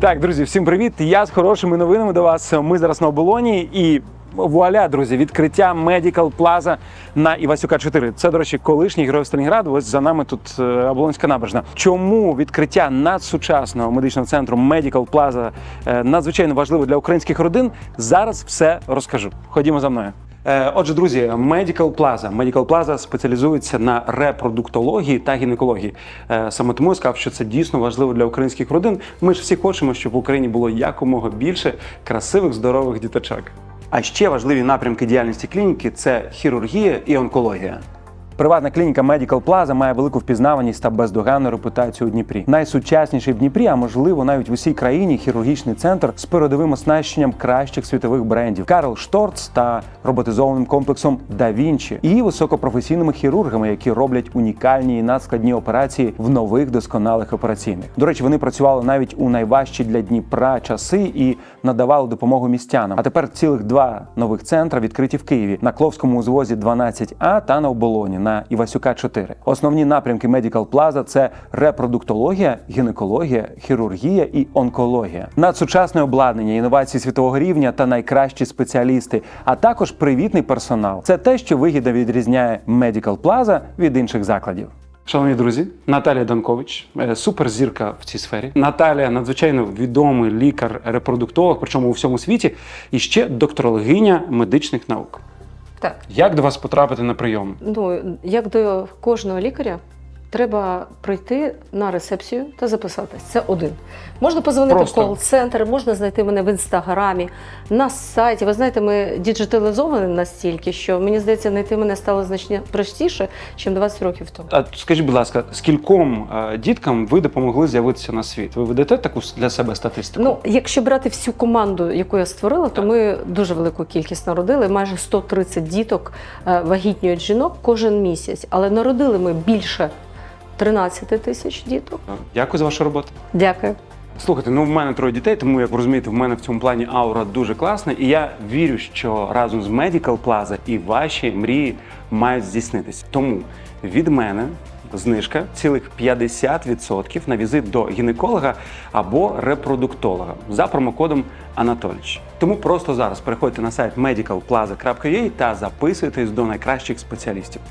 Так, друзі, всім привіт! Я з хорошими новинами до вас. Ми зараз на оболоні і. Вуаля, друзі, відкриття Medical Plaza на Івасюка 4. Це, до речі, колишній герой Сталінграду. Ось за нами тут е, Оболонська набережна. Чому відкриття надсучасного медичного центру Medical Plaza е, надзвичайно важливо для українських родин? Зараз все розкажу. Ходімо за мною. Е, Отже, друзі, Medical Plaza. Medical Plaza спеціалізується на репродуктології та гінекології. Е, Саме тому я сказав, що це дійсно важливо для українських родин. Ми ж всі хочемо, щоб в Україні було якомога більше красивих, здорових діточок. А ще важливі напрямки діяльності клініки це хірургія і онкологія. Приватна клініка Medical Plaza має велику впізнаваність та бездоганну репутацію у Дніпрі. Найсучасніший в Дніпрі, а можливо навіть в усій країні хірургічний центр з передовим оснащенням кращих світових брендів Карл Шторц та роботизованим комплексом Да Вінчі і високопрофесійними хірургами, які роблять унікальні і надскладні операції в нових досконалих операційних. До речі, вони працювали навіть у найважчі для Дніпра часи і надавали допомогу містянам. А тепер цілих два нових центри відкриті в Києві на Кловському узвозі 12А та на оболоні на Івасюка 4. Основні напрямки Medical Plaza – це репродуктологія, гінекологія, хірургія і онкологія. Надсучасне обладнання, інновації світового рівня та найкращі спеціалісти, а також привітний персонал. Це те, що вигідно відрізняє Medical Plaza від інших закладів. Шановні друзі, Наталія Данкович, е, суперзірка в цій сфері. Наталія надзвичайно відомий лікар-репродуктолог, причому у всьому світі, і ще докторологиня медичних наук. Так, Як до вас потрапити на прийом? ну як до кожного лікаря, треба прийти на рецепцію та записатись. Це один. Можна позвонити Просто. в кол-центр, можна знайти мене в інстаграмі, на сайті. Ви знаєте, ми діджиталізовані настільки, що мені здається, знайти мене стало значно простіше, ніж 20 років тому. А скажіть, будь ласка, скільком е, діткам ви допомогли з'явитися на світ? Ви ведете таку для себе статистику? Ну, якщо брати всю команду, яку я створила, то ми дуже велику кількість народили. Майже 130 діток е, вагітнюють жінок кожен місяць. Але народили ми більше 13 тисяч діток. Дякую за вашу роботу. Дякую. Слухайте, ну в мене троє дітей, тому як ви розумієте, в мене в цьому плані аура дуже класна, і я вірю, що разом з Medical Plaza і ваші мрії мають здійснитися. Тому від мене знижка цілих 50% на візит до гінеколога або репродуктолога за промокодом Анатоліч. Тому просто зараз переходьте на сайт medicalplaza.ua та записуйтесь до найкращих спеціалістів.